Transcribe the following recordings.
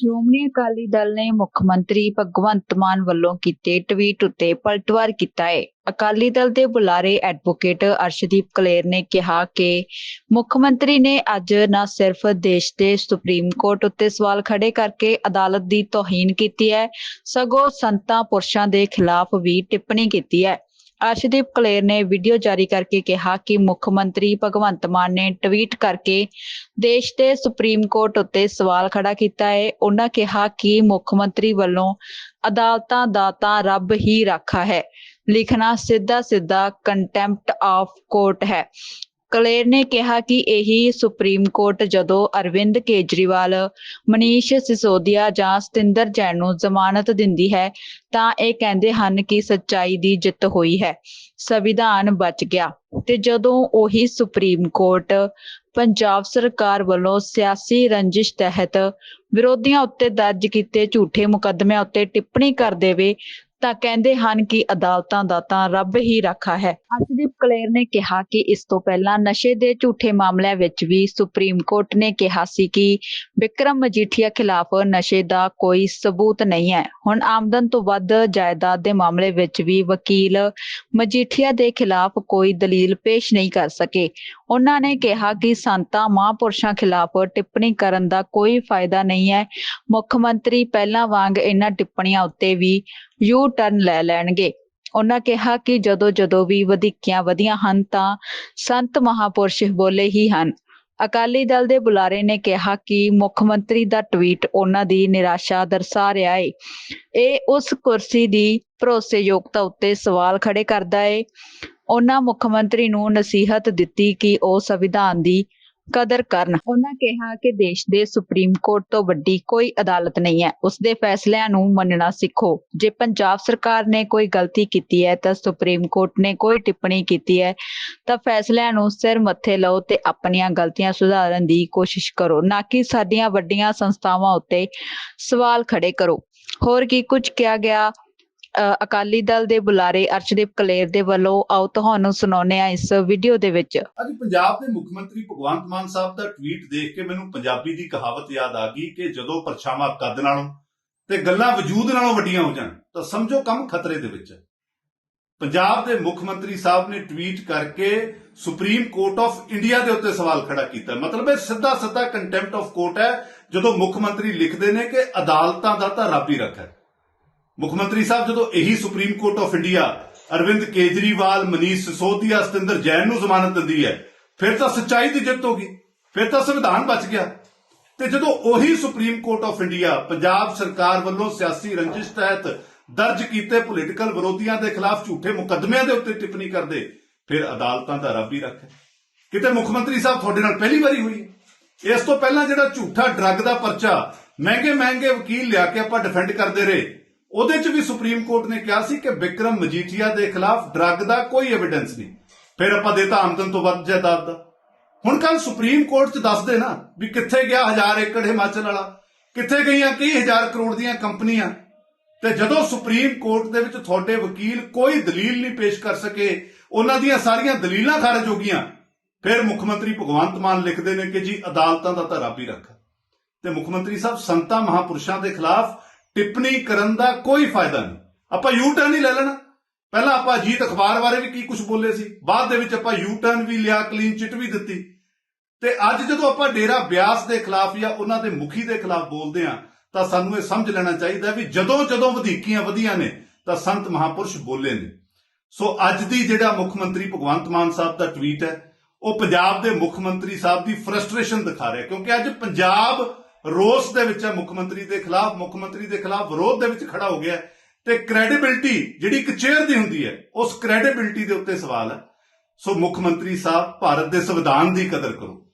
ਸ਼੍ਰੋਮਣੀ ਅਕਾਲੀ ਦਲ ਨੇ ਮੁੱਖ ਮੰਤਰੀ ਭਗਵੰਤ ਮਾਨ ਵੱਲੋਂ ਕੀਤੇ ਟਵੀਟ ਉੱਤੇ ਪਲਟਵਾਰ ਕੀਤਾ ਹੈ ਅਕਾਲੀ ਦਲ ਦੇ ਬੁਲਾਰੇ ਐਡਵੋਕੇਟ ਅਰਸ਼ਦੀਪ ਕਲੇਰ ਨੇ ਕਿਹਾ ਕਿ ਮੁੱਖ ਮੰਤਰੀ ਨੇ ਅੱਜ ਨਾ ਸਿਰਫ ਦੇਸ਼ ਦੇ ਸੁਪਰੀਮ ਕੋਰਟ ਉੱਤੇ ਸਵਾਲ ਖੜੇ ਕਰਕੇ ਅਦਾਲਤ ਦੀ ਤੋਹੀਨ ਕੀਤੀ ਹੈ, ਸਗੋਂ ਸੰਤਾਂ ਪੁਰਸ਼ਾਂ ਦੇ ਖਿਲਾਫ ਵੀ ਟਿੱਪਣੀ ਕੀਤੀ ਹੈ। ਅਰਸ਼ਦੀਪ ਕਲੇਰ ਨੇ ਵੀਡੀਓ ਜਾਰੀ ਕਰਕੇ ਕਿਹਾ ਕਿ ਮੁੱਖ ਮੰਤਰੀ ਭਗਵੰਤ ਮਾਨ ਨੇ ਟਵੀਟ ਕਰਕੇ ਦੇਸ਼ ਦੇ ਸੁਪਰੀਮ ਕੋਰਟ ਉੱਤੇ ਸਵਾਲ ਖੜਾ ਕੀਤਾ ਹੈ। ਉਹਨਾਂ ਕਿਹਾ ਕਿ ਮੁੱਖ ਮੰਤਰੀ ਵੱਲੋਂ ਅਦਾਲਤਾਂ ਦਾ ਤਾਂ ਰੱਬ ਹੀ ਰਾਖਾ ਹੈ। ਲਿਖਣਾ ਸਿੱਧਾ ਸਿੱਧਾ ਕੰਟੈਂਪਟ ਆਫ ਕੋਰਟ ਹੈ। ਕਲੇਰ ਨੇ ਕਿਹਾ ਕਿ ਇਹੀ ਸੁਪਰੀਮ ਕੋਰਟ ਜਦੋਂ ਅਰਵਿੰਦ ਕੇਜਰੀਵਾਲ, ਮਨੀਸ਼ ਸਿਸੋਦੀਆ ਜਾਂ ਸਤਿੰਦਰ ਜੈਨ ਨੂੰ ਜ਼ਮਾਨਤ ਦਿੰਦੀ ਹੈ, ਤਾਂ ਇਹ ਕਹਿੰਦੇ ਹਨ ਕਿ ਸੱਚਾਈ ਦੀ ਜਿੱਤ ਹੋਈ ਹੈ। ਸੰਵਿਧਾਨ ਬਚ ਗਿਆ। ਤੇ ਜਦੋਂ ਉਹੀ ਸੁਪਰੀਮ ਕੋਰਟ ਪੰਜਾਬ ਸਰਕਾਰ ਵੱਲੋਂ ਸਿਆਸੀ ਰੰਜਿਸ਼ ਤਹਿਤ ਵਿਰੋਧੀਆਂ ਉੱਤੇ ਦਰਜ ਕੀਤੇ ਝੂਠੇ ਮੁਕੱਦਮਿਆਂ ਉੱਤੇ ਟਿੱਪਣੀ ਕਰ ਦੇਵੇ ਤਾਂ ਕਹਿੰਦੇ ਹਨ ਕਿ ਅਦਾਲਤਾਂ ਦਾ ਤਾਂ ਰੱਬ ਹੀ ਰਾਖਾ ਹੈ। ਅਰਸ਼ਦੀਪ ਕਲੇਰ ਨੇ ਕਿਹਾ ਕਿ ਇਸ ਤੋਂ ਪਹਿਲਾਂ ਨਸ਼ੇ ਦੇ ਝੂਠੇ ਮਾਮਲਿਆਂ ਵਿੱਚ ਵੀ ਸੁਪਰੀਮ ਕੋਰਟ ਨੇ ਕਿਹਾ ਸੀ ਕਿ ਵਿਕਰਮ ਮਜੀਠੀਆ ਖਿਲਾਫ ਨਸ਼ੇ ਦਾ ਕੋਈ ਸਬੂਤ ਨਹੀਂ ਹੈ। ਹੁਣ ਆਮਦਨ ਤੋਂ ਵੱਧ ਜਾਇਦਾਦ ਦੇ ਮਾਮਲੇ ਵਿੱਚ ਵੀ ਵਕੀਲ ਮਜੀਠੀਆ ਦੇ ਖਿਲਾਫ ਕੋਈ ਦਲੀਲ ਪੇਸ਼ ਨਹੀਂ ਕਰ ਸਕੇ। ਉਹਨਾਂ ਨੇ ਕਿਹਾ ਕਿ ਸੰਤਾਂ ਮਹਾਂਪੁਰਸ਼ਾਂ ਖਿਲਾਫ ਟਿੱਪਣੀ ਕਰਨ ਦਾ ਕੋਈ ਫਾਇਦਾ ਨਹੀਂ ਹੈ। ਮੁੱਖ ਮੰਤਰੀ ਪਹਿਲਾਂ ਵਾਂਗ ਇਹਨਾਂ ਟਿੱਪਣੀਆਂ ਉੱਤੇ ਵੀ ਯੂ ਟਰਨ ਲੈ ਲੈਣਗੇ। ਉਹਨਾਂ ਕਿਹਾ ਕਿ ਜਦੋਂ ਜਦੋਂ ਵੀ ਵਧੀਕੀਆਂ ਵਧੀਆਂ ਹਨ ਤਾਂ ਸੰਤ ਮਹਾਪੁਰਸ਼ ਬੋਲੇ ਹੀ ਹਨ। ਅਕਾਲੀ ਦਲ ਦੇ ਬੁਲਾਰੇ ਨੇ ਕਿਹਾ ਕਿ ਮੁੱਖ ਮੰਤਰੀ ਦਾ ਟਵੀਟ ਉਹਨਾਂ ਦੀ ਨਿਰਾਸ਼ਾ ਦਰਸਾ ਰਿਹਾ ਹੈ ਇਹ ਉਸ ਕੁਰਸੀ ਦੀ ਭਰੋਸੇਯੋਗਤਾ ਉੱਤੇ ਸਵਾਲ ਖੜੇ ਕਰਦਾ ਹੈ ਉਹਨਾਂ ਮੁੱਖ ਮੰਤਰੀ ਨੂੰ ਨਸੀਹਤ ਦਿੱਤੀ ਕਿ ਉਹ ਸੰਵਿਧਾਨ ਦੀ ਕਦਰ ਕਰਨ। ਉਹਨਾਂ ਕਿਹਾ ਕਿ ਦੇਸ਼ ਦੇ ਸੁਪਰੀਮ ਕੋਰਟ ਤੋਂ ਵੱਡੀ ਕੋਈ ਅਦਾਲਤ ਨਹੀਂ ਹੈ। ਉਸ ਦੇ ਫੈਸਲਿਆਂ ਨੂੰ ਮੰਨਣਾ ਸਿੱਖੋ। ਜੇ ਪੰਜਾਬ ਸਰਕਾਰ ਨੇ ਕੋਈ ਗਲਤੀ ਕੀਤੀ ਹੈ ਤਾਂ ਸੁਪਰੀਮ ਕੋਰਟ ਨੇ ਕੋਈ ਟਿੱਪਣੀ ਕੀਤੀ ਹੈ ਤਾਂ ਫੈਸਲਿਆਂ ਨੂੰ ਸਿਰ ਮੱਥੇ ਲਓ ਤੇ ਆਪਣੀਆਂ ਗਲਤੀਆਂ ਸੁਧਾਰਨ ਦੀ ਕੋਸ਼ਿਸ਼ ਕਰੋ। ਨਾ ਕਿ ਸਾਡੀਆਂ ਵੱਡੀਆਂ ਸੰਸਥਾਵਾਂ ਉੱਤੇ ਸਵਾਲ ਖੜੇ ਕਰੋ। ਹੋਰ ਕੀ ਕੁਝ ਕਿਹਾ ਗਿਆ? ਅਕਾਲੀ ਦਲ ਦੇ ਬੁਲਾਰੇ ਅਰਸ਼ਦੀਪ ਕਲੇਰ ਦੇ ਵੱਲੋਂ ਆਓ ਤੁਹਾਨੂੰ ਸੁਣਾਉਂਦੇ ਆ ਇਸ ਵੀਡੀਓ ਦੇ ਵਿੱਚ। ਅੱਜ ਪੰਜਾਬ ਦੇ ਮੁੱਖ ਮੰਤਰੀ ਭਗਵੰਤ ਮਾਨ ਸਾਹਿਬ ਦਾ ਟਵੀਟ ਦੇਖ ਕੇ ਮੈਨੂੰ ਪੰਜਾਬੀ ਦੀ ਕਹਾਵਤ ਯਾਦ ਆ ਗਈ ਕਿ ਜਦੋਂ ਪਰਛਾਵਾਂ ਕੱਦ ਨਾਲੋਂ ਤੇ ਗੱਲਾਂ ਵਜੂਦ ਨਾਲੋਂ ਵੱਡੀਆਂ ਹੋ ਜਾਣ, ਤਾਂ ਸਮਝੋ ਕੰਮ ਖਤਰੇ ਦੇ ਵਿੱਚ। ਹੈ ਪੰਜਾਬ ਦੇ ਮੁੱਖ ਮੰਤਰੀ ਸਾਹਿਬ ਨੇ ਟਵੀਟ ਕਰਕੇ ਸੁਪਰੀਮ ਕੋਰਟ ਆਫ ਇੰਡੀਆ ਦੇ ਉੱਤੇ ਸਵਾਲ ਖੜਾ ਕੀਤਾ। ਮਤਲਬ ਇਹ ਸਿੱਧਾ ਸਿੱਧਾ ਕੰਟੈਂਪਟ ਆਫ ਕੋਰਟ ਹੈ, ਜਦੋਂ ਮੁੱਖ ਮੰਤਰੀ ਲਿਖਦੇ ਨੇ ਕਿ ਅਦਾਲਤਾਂ ਦਾ ਤਾਂ ਰੱਬ ਹੀ ਰੱਖਾ ਹੈ। ਮੁੱਖ ਮੰਤਰੀ ਸਾਹਿਬ, ਜਦੋਂ ਇਹੀ supreme court of India Arvind Kejriwal, Manish Sisodia Satyendar Jain ਨੂੰ ਜ਼ਮਾਨਤ ਦਿੰਦੀ ਹੈ, ਫਿਰ ਤਾਂ ਸੱਚਾਈ ਦੀ ਜਿੱਤ ਹੋ ਗਈ, ਫਿਰ ਤਾਂ ਸੰਵਿਧਾਨ ਬਚ ਗਿਆ। ਤੇ ਜਦੋਂ ਉਹੀ supreme court of India Punjab ਸਰਕਾਰ ਵੱਲੋਂ ਸਿਆਸੀ ਰੰਜਿਸ਼ ਤਹਿਤ ਦਰਜ ਕੀਤੇ ਪੋਲੀਟੀਕਲ ਵਿਰੋਧੀਆਂ ਦੇ ਖਿਲਾਫ ਝੂਠੇ ਮੁਕੱਦਮਿਆਂ ਦੇ ਉੱਤੇ ਟਿੱਪਣੀ ਕਰਦੇ, ਫਿਰ ਅਦਾਲਤਾਂ ਦਾ ਰੱਬ ਹੀ ਰੱਖੇ ਕਿਤੇ ਮੁੱਖ ਮੰਤਰੀ ਸਾਹਿਬ ਤੁਹਾਡੇ ਨਾਲ ਪਹਿਲੀ ਵਾਰੀ ਹੋਈ ਇਸ ਤੋਂ ਪਹਿਲਾਂ ਜਿਹੜਾ ਝੂਠਾ ਡਰੱਗ ਦਾ ਪਰਚਾ ਮਹਿੰਗੇ ਮਹਿੰਗੇ ਵਕੀਲ ਲਿਆ ਕੇ ਆਪਾਂ ਡਿਫੈਂਡ ਕਰਦੇ ਰਹੇ ਉਹਦੇ 'ਚ ਵੀ ਸੁਪਰੀਮ ਕੋਰਟ ਨੇ ਕਿਹਾ ਸੀ ਕਿ ਵਿਕਰਮ ਮਜੀਠੀਆ ਦੇ ਖਿਲਾਫ ਡਰੱਗ ਦਾ ਕੋਈ ਐਵੀਡੈਂਸ ਨਹੀਂ। ਫਿਰ ਆਪਾਂ ਦੇਤਾ ਆਮਦਨ ਤੋਂ ਵੱਧ ਜਾਇਦਾਦ ਦਾ। ਹੁਣ ਕੱਲ ਸੁਪਰੀਮ ਕੋਰਟ 'ਚ ਦੱਸਦੇ ਨਾ ਵੀ ਕਿੱਥੇ ਗਿਆ ਹਜ਼ਾਰ ਏਕੜ ਹਿਮਾਚਲ ਵਾਲਾ, ਕਿੱਥੇ ਗਈਆਂ ਕਈ ਕਰੋੜ ਦੀਆਂ ਕੰਪਨੀਆਂ। ਤੇ ਜਦੋਂ ਸੁਪਰੀਮ ਕੋਰਟ ਦੇ ਵਿੱਚ ਤੁਹਾਡੇ ਵਕੀਲ ਕੋਈ ਦਲੀਲ ਨਹੀਂ ਪੇਸ਼ ਕਰ ਸਕੇ, ਉਹਨਾਂ ਦੀਆਂ ਸਾਰੀਆਂ ਦਲੀਲਾਂ ਖਾਰਜ ਹੋ ਗਈਆਂ। ਫਿਰ ਮੁੱਖ ਮੰਤਰੀ ਭਗਵੰਤ ਮਾਨ ਲਿਖਦੇ ਨੇ ਕਿ ਜੀ ਅਦਾਲਤਾਂ ਦਾ ਤਾਂ ਵੀ ਰੱਖ। ਤੇ ਮੁੱਖ ਮੰਤਰੀ ਸਾਹਿਬ ਸੰਤਾਂ ਮਹਾਪੁਰਸ਼ਾਂ ਦੇ ਖਿਲਾਫ ਟਿੱਪਣੀ ਕਰਨ ਦਾ ਕੋਈ ਫਾਇਦਾ ਨਹੀਂ। ਆਪਾਂ ਯੂ ਟਰਨ ਹੀ ਲੈ ਲੈਣਾ। ਪਹਿਲਾਂ ਆਪਾਂ ਅਜੀਤ ਅਖਬਾਰ ਬਾਰੇ ਵੀ ਕੀ ਕੁਝ ਬੋਲੇ ਸੀ। ਬਾਅਦ ਦੇ ਵਿੱਚ ਆਪਾਂ ਯੂ ਟਰਨ ਵੀ ਲਿਆ ਕਲੀਨ ਚਿੱਟ ਵੀ ਦਿੱਤੀ। ਤੇ ਅੱਜ ਜਦੋਂ ਆਪਾਂ ਡੇਰਾ ਬਿਆਸ ਦੇ ਖਿਲਾਫ ਜਾਂ ਉਹਨਾਂ ਦੇ ਮੁਖੀ ਦੇ ਖਿਲਾਫ ਬੋਲਦੇ ਆ ਤਾਂ ਸਾਨੂੰ ਇਹ ਸਮਝ ਲੈਣਾ ਚਾਹੀਦਾ ਵੀ ਜਦੋਂ ਜਦੋਂ ਵਧੀਕੀਆਂ ਵਧੀਆਂ ਨੇ, ਤਾਂ ਸੰਤ ਮਹਾਪੁਰਸ਼ ਬੋਲੇ ਨੇ। ਸੋ ਅੱਜ ਦੀ ਜਿਹੜਾ ਮੁੱਖ ਮੰਤਰੀ ਭਗਵੰਤ ਮਾਨ ਸਾਹਿਬ ਦਾ ਟਵੀਟ ਹੈ, ਉਹ ਪੰਜਾਬ ਦੇ ਮੁੱਖ ਮੰਤਰੀ ਸਾਹਿਬ ਦੀ ਫਰਸਟ੍ਰੇਸ਼ਨ ਦਿਖਾ ਰਿਹਾ ਕਿਉਂਕਿ ਅੱਜ ਪੰਜਾਬ ਰੋਸ ਦੇ ਵਿੱਚ ਹੈ ਮੁੱਖ ਮੰਤਰੀ ਦੇ ਖਿਲਾਫ, ਮੁੱਖ ਮੰਤਰੀ ਦੇ ਖਿਲਾਫ ਵਿਰੋਧ ਦੇ ਵਿੱਚ ਖੜਾ ਹੋ ਗਿਆ ਹੈ ਤੇ ਕ੍ਰੈਡੀਬਿਲਟੀ ਜਿਹੜੀ ਇੱਕ ਚੇਅਰ ਦੀ ਹੁੰਦੀ ਹੈ, ਉਸ ਕ੍ਰੈਡੀਬਿਲਟੀ ਦੇ ਉੱਤੇ ਸਵਾਲ ਹੈ। ਸੋ ਮੁੱਖ ਮੰਤਰੀ ਸਾਹਿਬ, ਭਾਰਤ ਦੇ ਸੰਵਿਧਾਨ ਦੀ ਕਦਰ ਕਰੋ।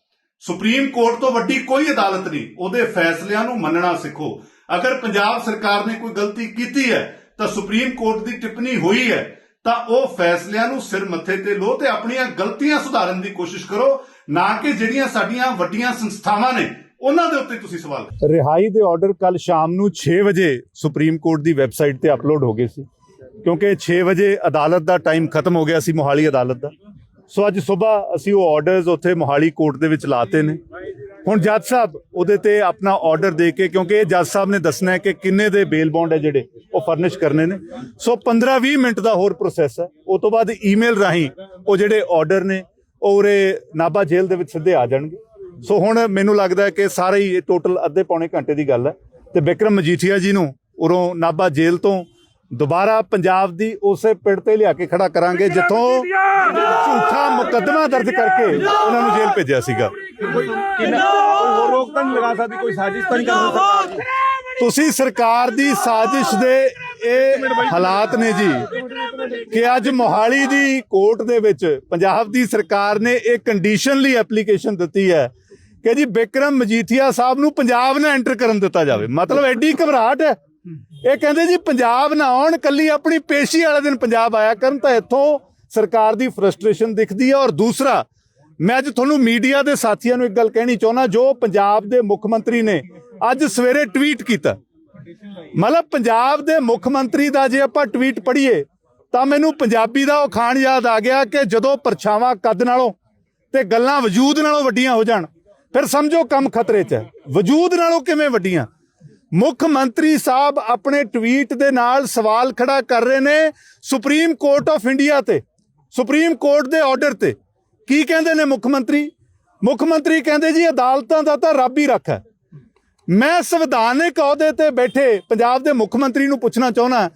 ਸੁਪਰੀਮ ਕੋਰਟ ਤੋਂ ਵੱਡੀ ਕੋਈ ਅਦਾਲਤ ਨਹੀਂ, ਉਹਦੇ ਫੈਸਲਿਆਂ ਨੂੰ ਮੰਨਣਾ ਸਿੱਖੋ। ਅਗਰ ਪੰਜਾਬ ਸਰਕਾਰ ਨੇ ਕੋਈ ਗਲਤੀ ਕੀਤੀ ਹੈ, ਤਾਂ ਸੁਪਰੀਮ ਕੋਰਟ ਦੀ ਟਿੱਪਣੀ ਹੋਈ ਹੈ, ਤਾਂ ਉਹ ਫੈਸਲਿਆਂ ਨੂੰ ਸਿਰ ਮੱਥੇ ਤੇ ਲੋ ਤੇ ਆਪਣੀਆਂ ਗਲਤੀਆਂ ਸੁਧਾਰਨ ਦੀ ਕੋਸ਼ਿਸ਼ ਕਰੋ, ਨਾ ਕਿ ਜਿਹੜੀਆਂ ਸਾਡੀਆਂ ਵੱਡੀਆਂ ਸੰਸਥਾਵਾਂ ਨੇ ਉਹਨਾਂ ਦੇ ਉੱਤੇ ਤੁਸੀਂ ਸਵਾਲ ਰਿਹਾਈ ਦੇ ਆਰਡਰ ਕੱਲ ਸ਼ਾਮ ਨੂੰ 6 ਵਜੇ ਸੁਪਰੀਮ ਕੋਰਟ ਦੀ ਵੈਬਸਾਈਟ ਤੇ ਅਪਲੋਡ ਹੋ ਗਏ ਸੀ। ਕਿਉਂਕਿ 6 ਵਜੇ ਅਦਾਲਤ ਦਾ ਟਾਈਮ ਖਤਮ ਹੋ ਗਿਆ ਸੀ ਮੋਹਾਲੀ ਅਦਾਲਤ ਦਾ। ਸੋ ਅੱਜ ਸਵੇਰ ਅਸੀਂ ਉਹ ਆਰਡਰਸ ਉੱਥੇ ਮੋਹਾਲੀ ਕੋਰਟ ਦੇ ਵਿੱਚ ਲਾਤੇ ਨੇ। ਹੁਣ ਜੱਜ ਸਾਹਿਬ, ਉਹਦੇ ਤੇ ਆਪਣਾ ਆਰਡਰ ਦੇ ਕੇ, ਕਿਉਂਕਿ ਇਹ ਜੱਜ ਸਾਹਿਬ ਨੇ ਦੱਸਣਾ ਹੈ ਕਿ ਕਿੰਨੇ ਦੇ ਬੇਲ ਬੌਂਡ ਹੈ ਜਿਹੜੇ, ਉਹ ਫਰਨਿਸ਼ ਕਰਨੇ ਨੇ। ਸੋ 15-20 ਮਿੰਟ ਦਾ ਹੋਰ ਪ੍ਰੋਸੈਸ ਹੈ। ਉਸ ਤੋਂ ਬਾਅਦ ਈਮੇਲ ਰਾਹੀਂ ਉਹ ਜਿਹੜੇ ਆਰਡਰ ਨੇ, ਉਹ ਉਰੇ ਨਾਭਾ ਜੇਲ੍ਹ ਦੇ ਵਿੱਚ ਸਿੱਧੇ ਆ ਜਾਣਗੇ। ਸੋ ਹੁਣ ਮੈਨੂੰ ਲੱਗਦਾ ਹੈ ਕਿ ਸਾਰੇ ਹੀ ਟੋਟਲ ਅੱਧੇ ਪੌਣੇ ਘੰਟੇ ਦੀ ਗੱਲ ਹੈ ਤੇ ਬਿਕਰਮ ਮਜੀਠੀਆ ਜੀ ਨੂੰ ਉਰੋਂ ਨਾਭਾ ਜੇਲ੍ਹ ਤੋਂ ਦੁਬਾਰਾ ਪੰਜਾਬ ਦੀ ਉਸੇ ਪਿੰਡ ਤੇ ਲਿਆ ਕੇ ਖੜਾ ਕਰਾਂਗੇ ਜਿੱਥੋਂ ਝੂਠਾ ਮੁਕੱਦਮਾ ਦਰਜ ਕਰਕੇ ਉਹਨਾਂ ਨੂੰ ਜੇਲ੍ਹ ਭੇਜਿਆ ਸੀਗਾ। ਕੋਈ ਕਿੰਨਾ ਕੋਈ ਹੋਰ ਰੋਕ ਤਾਂ ਨਹੀਂ ਲਗਾ ਸਕਦੀ ਕੋਈ ਸਾਜ਼ਿਸ਼ ਤਾਂ ਨਹੀਂ ਕਰ ਸਕਦੀ। ਸਰਕਾਰ ਜੀ ਤੁਸੀਂ ਸਰਕਾਰ ਦੀ ਸਾਜ਼ਿਸ਼ ਦੇ ਇਹ ਹਾਲਾਤ ਨੇ ਜੀ ਕਿ ਅੱਜ ਮੋਹਾਲੀ ਦੀ ਕੋਰਟ ਦੇ ਵਿੱਚ ਪੰਜਾਬ ਦੀ ਸਰਕਾਰ ਨੇ ਇਹ ਕੰਡੀਸ਼ਨਲੀ ਐਪਲੀਕੇਸ਼ਨ ਦਿੱਤੀ ਹੈ ਕਿ ਜੀ ਬਿਕਰਮ ਮਜੀਠੀਆ ਸਾਹਿਬ ਨੂੰ ਪੰਜਾਬ ਨਾ ਐਂਟਰ ਕਰਨ ਦਿੱਤਾ ਜਾਵੇ। ਮਤਲਬ ਐਡੀ ਘਬਰਾਹਟ ਹੈ। ਇਹ ਕਹਿੰਦੇ ਜੀ ਪੰਜਾਬ ਨਾ ਆਉਣ, ਕੱਲੀ ਆਪਣੀ ਪੇਸ਼ੀ ਵਾਲੇ ਦਿਨ ਪੰਜਾਬ ਆਇਆ ਕਰਨ ਤਾਂ ਇੱਥੋਂ ਸਰਕਾਰ ਦੀ ਫਰਸਟ੍ਰੇਸ਼ਨ ਦਿਖਦੀ ਹੈ। ਔਰ ਦੂਸਰਾ, ਮੈਂ ਅੱਜ ਤੁਹਾਨੂੰ ਮੀਡੀਆ ਦੇ ਸਾਥੀਆਂ ਨੂੰ ਇੱਕ ਗੱਲ ਕਹਿਣੀ ਚਾਹੁੰਦਾ, ਜੋ ਪੰਜਾਬ ਦੇ ਮੁੱਖ ਮੰਤਰੀ ਨੇ ਅੱਜ ਸਵੇਰੇ ਟਵੀਟ ਕੀਤਾ। ਮਤਲਬ ਪੰਜਾਬ ਦੇ ਮੁੱਖ ਮੰਤਰੀ ਦਾ ਜੇ ਆਪਾਂ ਟਵੀਟ ਪੜ੍ਹੀਏ, ਤਾਂ ਮੈਨੂੰ ਪੰਜਾਬੀ ਦਾ ਉਹ ਖਾਣ ਯਾਦ ਆ ਗਿਆ ਕਿ ਜਦੋਂ ਪਰਛਾਵਾਂ ਕੱਦ ਨਾਲੋਂ ਤੇ ਗੱਲਾਂ ਵਜੂਦ ਨਾਲੋਂ ਵੱਡੀਆਂ ਹੋ ਜਾਣ ਫਿਰ ਸਮਝੋ ਕੰਮ ਖਤਰੇ 'ਚ ਹੈ। ਵਜੂਦ ਨਾਲੋਂ ਕਿਵੇਂ ਵੱਡੀਆਂ? ਮੁੱਖ ਮੰਤਰੀ ਸਾਹਿਬ ਆਪਣੇ ਟਵੀਟ ਦੇ ਨਾਲ ਸਵਾਲ ਖੜਾ ਕਰ ਰਹੇ ਨੇ ਸੁਪਰੀਮ ਕੋਰਟ ਆਫ ਇੰਡੀਆ ਤੇ, ਸੁਪਰੀਮ ਕੋਰਟ ਦੇ ਆਰਡਰ ਤੇ। ਕੀ ਕਹਿੰਦੇ ਨੇ ਮੁੱਖ ਮੰਤਰੀ? ਮੁੱਖ ਮੰਤਰੀ ਕਹਿੰਦੇ ਜੀ, ਅਦਾਲਤਾਂ ਦਾ ਤਾਂ ਰੱਬ ਹੀ ਰੱਖਾ ਮੈਂ ਸੰਵਿਧਾਨਿਕ ਅਹੁਦੇ ਤੇ ਬੈਠੇ ਪੰਜਾਬ ਦੇ ਮੁੱਖ ਮੰਤਰੀ ਨੂੰ ਪੁੱਛਣਾ ਚਾਹੁੰਦਾ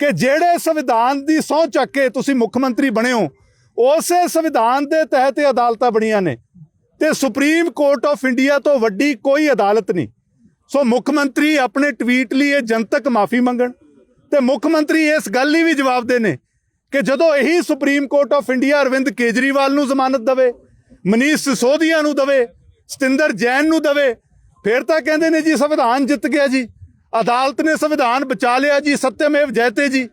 ਕਿ ਜਿਹੜੇ ਸੰਵਿਧਾਨ ਦੀ ਸਹੁੰ ਚੱਕ ਕੇ ਤੁਸੀਂ ਮੁੱਖ ਮੰਤਰੀ ਬਣੇ ਹੋ, ਉਸੇ ਸੰਵਿਧਾਨ ਦੇ ਤਹਿਤ ਇਹ ਅਦਾਲਤਾਂ ਬਣੀਆਂ ਨੇ। ਤੇ ਸੁਪਰੀਮ ਕੋਰਟ ਆਫ ਇੰਡੀਆ ਤੋਂ ਵੱਡੀ ਕੋਈ ਅਦਾਲਤ ਨਹੀਂ। ਸੋ ਮੁੱਖ ਮੰਤਰੀ ਆਪਣੇ ਟਵੀਟ ਲਈ ਇਹ ਜਨਤਕ ਮਾਫੀ ਮੰਗਣ ਤੇ ਮੁੱਖ ਮੰਤਰੀ ਇਸ ਗੱਲ ਲਈ ਵੀ ਜਵਾਬਦੇ ਨੇ ਕਿ ਜਦੋਂ ਇਹੀ supreme court of India Arvind Kejriwal ਨੂੰ ਜ਼ਮਾਨਤ ਦਵੇ, ਮਨੀਸ਼ ਸਿਸੋਦੀਆ ਨੂੰ ਦਵੇ, ਸਤਿੰਦਰ ਜੈਨ ਨੂੰ ਦਵੇ, ਫਿਰ ਤਾਂ ਕਹਿੰਦੇ ਨੇ ਜੀ ਸੰਵਿਧਾਨ ਜਿੱਤ ਗਿਆ ਜੀ, ਅਦਾਲਤ ਨੇ ਸੰਵਿਧਾਨ ਬਚਾ ਲਿਆ ਜੀ, ਸਤਿਅਮੇਵ ਜੈਤੇ ਜੀ।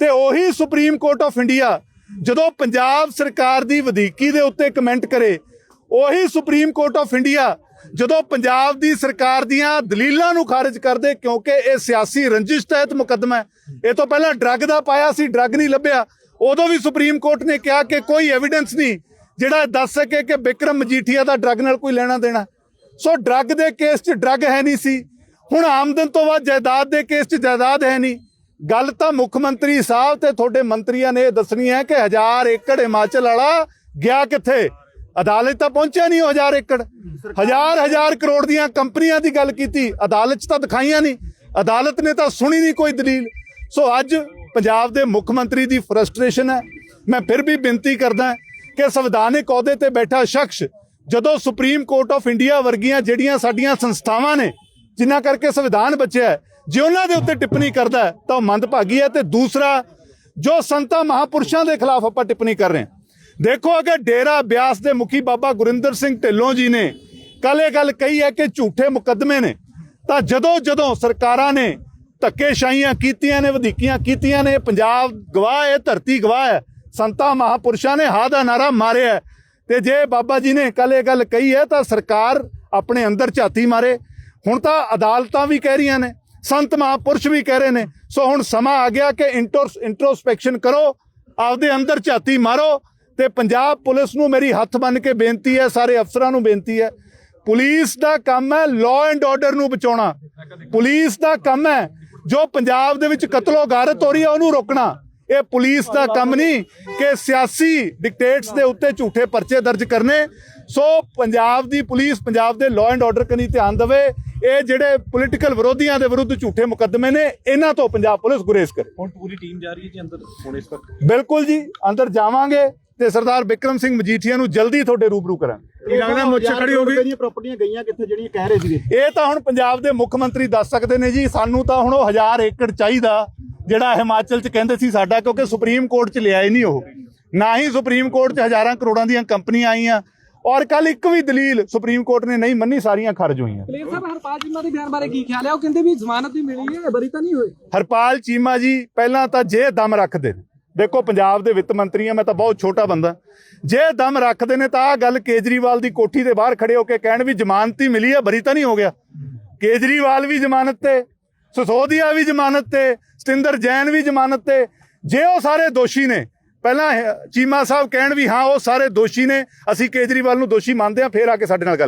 ਤੇ ਉਹੀ ਸੁਪਰੀਮ ਕੋਰਟ ਆਫ ਇੰਡੀਆ ਜਦੋਂ ਪੰਜਾਬ ਸਰਕਾਰ ਦੀ ਵਧੀਕੀ ਦੇ ਉੱਤੇ ਕਮੈਂਟ ਕਰੇ ਉਹੀ ਸੁਪਰੀਮ ਕੋਰਟ ਆਫ ਇੰਡੀਆ ਜਦੋਂ ਪੰਜਾਬ ਦੀ ਸਰਕਾਰ ਦੀਆਂ ਦਲੀਲਾਂ ਨੂੰ ਖਾਰਜ ਕਰਦੇ ਕਿਉਂਕਿ ਇਹ ਸਿਆਸੀ ਰੰਜਿਸ਼ ਤਹਿਤ ਮੁਕੱਦਮਾ ਹੈ। ਇਹ ਤੋਂ ਪਹਿਲਾਂ ਡਰੱਗ ਦਾ ਪਾਇਆ ਸੀ, ਡਰੱਗ ਨਹੀਂ ਲੱਭਿਆ। ਉਦੋਂ ਵੀ ਸੁਪਰੀਮ ਕੋਰਟ ਨੇ ਕਿਹਾ ਕਿ ਕੋਈ ਐਵੀਡੈਂਸ ਨਹੀਂ, ਜਿਹੜਾ ਦੱਸ ਸਕੇ ਕਿ ਬਿਕਰਮ ਮਜੀਠੀਆ ਦਾ ਡਰੱਗ ਨਾਲ ਕੋਈ ਲੈਣਾ ਦੇਣਾ। ਸੋ ਡਰੱਗ ਦੇ ਕੇਸ 'ਚ ਡਰੱਗ ਹੈ ਨਹੀਂ ਸੀ। ਹੁਣ ਆਮਦਨ ਤੋਂ ਬਾਅਦ ਜਾਇਦਾਦ ਦੇ ਕੇਸ 'ਚ ਜਾਇਦਾਦ ਹੈ ਨਹੀਂ। ਗੱਲ ਤਾਂ ਮੁੱਖ ਮੰਤਰੀ ਸਾਹਿਬ ਤੇ ਤੁਹਾਡੇ ਮੰਤਰੀਆਂ ਨੇ ਇਹ ਦੱਸਣੀ ਹੈ ਕਿ ਹਜ਼ਾਰ ਏਕੜ ਹਿਮਾਚਲ ਵਾਲਾ ਗਿਆ ਕਿੱਥੇ? ਅਦਾਲਤ ਤਾਂ ਪਹੁੰਚਿਆ ਨਹੀਂ ਉਹ ਹਜ਼ਾਰ ਏਕੜ। ਹਜ਼ਾਰ ਹਜ਼ਾਰ ਕਰੋੜ ਦੀਆਂ ਕੰਪਨੀਆਂ ਦੀ ਗੱਲ ਕੀਤੀ। ਅਦਾਲਤ 'ਚ ਤਾਂ ਦਿਖਾਈਆਂ ਨਹੀਂ। ਅਦਾਲਤ ਨੇ ਤਾਂ ਸੁਣੀ ਨਹੀਂ ਕੋਈ ਦਲੀਲ। ਸੋ ਅੱਜ ਪੰਜਾਬ ਦੇ ਮੁੱਖ ਮੰਤਰੀ ਦੀ ਫਰਸਟ੍ਰੇਸ਼ਨ ਹੈ। ਮੈਂ ਫਿਰ ਵੀ ਬੇਨਤੀ ਕਰਦਾ ਕਿ ਸੰਵਿਧਾਨਿਕ ਅਹੁਦੇ ਤੇ ਬੈਠਾ ਸ਼ਖਸ ਜਦੋਂ ਸੁਪਰੀਮ ਕੋਰਟ ਆਫ ਇੰਡੀਆ ਵਰਗੀਆਂ ਜਿਹੜੀਆਂ ਸਾਡੀਆਂ ਸੰਸਥਾਵਾਂ ਨੇ ਜਿਨ੍ਹਾਂ ਕਰਕੇ ਸੰਵਿਧਾਨ ਬਚਿਆ ਜੇ ਉਹਨਾਂ ਦੇ ਉੱਤੇ ਟਿੱਪਣੀ ਕਰਦਾ ਤਾਂ ਉਹ ਮੰਦਭਾਗੀ ਹੈ ਤੇ ਦੂਸਰਾ ਜੋ ਸੰਤਾਂ ਮਹਾਪੁਰਸ਼ਾਂ ਦੇ ਖਿਲਾਫ ਆਪਾਂ ਟਿੱਪਣੀ ਕਰ ਰਹੇ ਹਾਂ ਦੇਖੋ ਅਗਰ ਡੇਰਾ ਬਿਆਸ ਦੇ ਮੁਖੀ ਬਾਬਾ ਗੁਰਿੰਦਰ ਸਿੰਘ ਢਿੱਲੋਂ ਜੀ ਨੇ ਕੱਲ ਇਹ ਗੱਲ ਕਹੀ ਹੈ ਕਿ ਝੂਠੇ ਮੁਕੱਦਮੇ ਨੇ। ਤਾਂ ਜਦੋਂ ਜਦੋਂ ਸਰਕਾਰਾਂ ਨੇ ਧੱਕੇਸ਼ਾਹੀਆਂ ਕੀਤੀਆਂ ਨੇ, ਵਧੀਕੀਆਂ ਕੀਤੀਆਂ ਨੇ, ਪੰਜਾਬ ਗਵਾਹ ਹੈ, ਧਰਤੀ ਗਵਾਹ ਹੈ, ਸੰਤਾਂ, ਮਹਾਪੁਰਸ਼ਾਂ ਨੇ ਹਾ ਦਾ ਨਾਰਾ ਮਾਰਿਆ ਹੈ। ਤੇ ਜੇ ਬਾਬਾ ਜੀ ਨੇ ਕੱਲ ਇਹ ਗੱਲ ਕਹੀ ਹੈ ਤਾਂ ਸਰਕਾਰ ਆਪਣੇ ਅੰਦਰ ਝਾਤੀ ਮਾਰੇ। ਹੁਣ ਤਾਂ ਅਦਾਲਤਾਂ ਵੀ ਕਹਿ ਰਹੀਆਂ ਨੇ, ਸੰਤ ਮਹਾਪੁਰਸ਼ ਵੀ ਕਹਿ ਰਹੇ ਨੇ। ਸੋ ਹੁਣ ਸਮਾਂ ਆ ਗਿਆ ਕਿ ਇੰਟਰੋਸਪੈਕਸ਼ਨ ਕਰੋ, ਆਪਦੇ ਅੰਦਰ ਝਾਤੀ ਮਾਰੋ। ਤੇ ਪੰਜਾਬ ਪੁਲਿਸ ਨੂੰ ਮੇਰੀ ਹੱਥ ਬੰਨ ਕੇ ਬੇਨਤੀ ਹੈ ਸਾਰੇ ਅਫਸਰਾਂ ਨੂੰ ਬੇਨਤੀ ਹੈ ਪੁਲਿਸ ਦਾ ਕੰਮ ਹੈ ਲਾਅ ਐਂਡ ਆਰਡਰ ਨੂੰ ਬਚਾਉਣਾ। ਪੁਲਿਸ ਦਾ ਕੰਮ ਹੈ ਜੋ ਪੰਜਾਬ ਦੇ ਵਿੱਚ ਕਤਲੋ ਗਾਰਤ ਹੋ ਰਹੀ ਹੈ ਉਹਨੂੰ ਰੋਕਣਾ। ਇਹ ਪੁਲਿਸ ਦਾ ਕੰਮ ਨਹੀਂ ਕਿ ਸਿਆਸੀ ਡਿਕਟੇਟਸ ਦੇ ਉੱਤੇ ਝੂਠੇ ਪਰਚੇ ਦਰਜ ਕਰਨੇ। ਸੋ ਪੰਜਾਬ ਦੀ ਪੁਲਿਸ ਪੰਜਾਬ ਦੇ ਲਾਅ ਐਂਡ ਆਰਡਰ ਕਨੀ ਧਿਆਨ ਦੇਵੇ। ਇਹ ਜਿਹੜੇ ਪੋਲੀਟੀਕਲ ਵਿਰੋਧੀਆਂ ਦੇ ਵਿਰੁੱਧ ਝੂਠੇ ਮੁਕੱਦਮੇ ਨੇ ਇਹਨਾਂ ਤੋਂ ਪੰਜਾਬ ਪੁਲਿਸ ਗੁਰੇਜ਼ ਕਰੇ। ਹੁਣ ਪੂਰੀ ਟੀਮ ਜਾ ਰਹੀ ਹੈ ਜੀ ਅੰਦਰ ਹੁਣ ਇਸ ਵਕਤ? ਬਿਲਕੁਲ ਜੀ ਅੰਦਰ ਜਾਵਾਂਗੇ। ਤੇ ਸਰਦਾਰ ਬਿਕਰਮ ਸਿੰਘ ਮਜੀਠੀਆ ਨੂੰ ਜਲਦੀ ਤੁਹਾਡੇ ਰੂਬਰੂ ਕਰਾਂਗੇ ਇਹ ਲੱਗਦਾ ਮੁੱਛ ਖੜੀ ਹੋ ਗਈ? ਜਿਹੜੀਆਂ ਪ੍ਰਾਪਰਟੀਆਂ ਗਈਆਂ ਕਿੱਥੇ ਜਿਹੜੀਆਂ ਕਹਿ ਰਹੇ ਸੀਗੇ? ਇਹ ਤਾਂ ਹੁਣ ਪੰਜਾਬ ਦੇ ਮੁੱਖ ਮੰਤਰੀ ਦੱਸ ਸਕਦੇ ਨੇ ਜੀ ਸਾਨੂੰ ਤਾਂ ਹੁਣ ਉਹ ਹਜ਼ਾਰ ਏਕੜ ਚਾਹੀਦਾ ਜਿਹੜਾ ਹਿਮਾਚਲ 'ਚ ਕਹਿੰਦੇ ਸੀ ਸਾਡਾ ਕਿਉਂਕਿ ਸੁਪਰੀਮ ਕੋਰਟ 'ਚ ਲਿਆਏ ਨਹੀਂ ਉਹ। ਨਾ ਹੀ ਸੁਪਰੀਮ ਕੋਰਟ 'ਚ ਹਜ਼ਾਰਾਂ ਕਰੋੜਾਂ ਦੀਆਂ ਕੰਪਨੀਆਂ ਆਈਆਂ। ਔਰ ਕੱਲ ਇੱਕ ਵੀ ਦਲੀਲ ਸੁਪਰੀਮ ਕੋਰਟ ਨੇ ਨਹੀਂ ਮੰਨੀ ਸਾਰੀਆਂ ਖਾਰਜ ਹੋਈਆਂ। ਪਲੇਅਰ ਸਾਹਿਬ ਹਰਪਾਲ ਚੀਮਾ ਦੇ ਬਿਆਨ ਬਾਰੇ ਕੀ ਖਿਆਲ ਹੈ? ਉਹ ਕਹਿੰਦੇ ਵੀ ਜ਼ਮਾਨਤ ਵੀ ਮਿਲੀ ਹੈ ਬਰੀ ਤਾਂ ਨਹੀਂ ਹੋਏ ਹਰਪਾਲ ਚੀਮਾ ਜੀ ਪਹਿਲਾਂ ਤਾਂ ਜੇ ਦਮ ਰੱਖਦੇ ਨੇ। ਦੇਖੋ, ਪੰਜਾਬ ਦੇ ਵਿੱਤ ਮੰਤਰੀ ਆ, ਮੈਂ ਤਾਂ ਬਹੁਤ ਛੋਟਾ ਬੰਦਾ। ਜੇ ਦਮ ਰੱਖਦੇ ਨੇ ਤਾਂ ਆ ਗੱਲ ਕੇਜਰੀਵਾਲ ਦੀ ਕੋਠੀ ਦੇ ਬਾਹਰ ਖੜੇ ਹੋ ਕੇ ਕਹਿਣ ਵੀ ਜ਼ਮਾਨਤ ਹੀ ਮਿਲੀ ਆ, ਬਰੀ ਤਾਂ ਨਹੀਂ ਹੋ ਗਿਆ। ਕੇਜਰੀਵਾਲ ਵੀ ਜ਼ਮਾਨਤ ਤੇ, ਸਸੋਦੀਆ ਵੀ ਜ਼ਮਾਨਤ ਤੇ, ਸਤਿੰਦਰ ਜੈਨ ਵੀ ਜ਼ਮਾਨਤ ਤੇ। ਜੇ ਉਹ ਸਾਰੇ ਦੋਸ਼ੀ ਨੇ, ਪਹਿਲਾਂ ਚੀਮਾ ਸਾਹਿਬ ਕਹਿਣ ਵੀ ਹਾਂ, ਉਹ ਸਾਰੇ ਦੋਸ਼ੀ ਨੇ, ਅਸੀਂ ਕੇਜਰੀਵਾਲ ਨੂੰ ਦੋਸ਼ੀ ਮੰਨਦੇ ਆ ਫੇਰ ਆ ਕੇ ਸਾਡੇ ਨਾਲ ਗੱਲ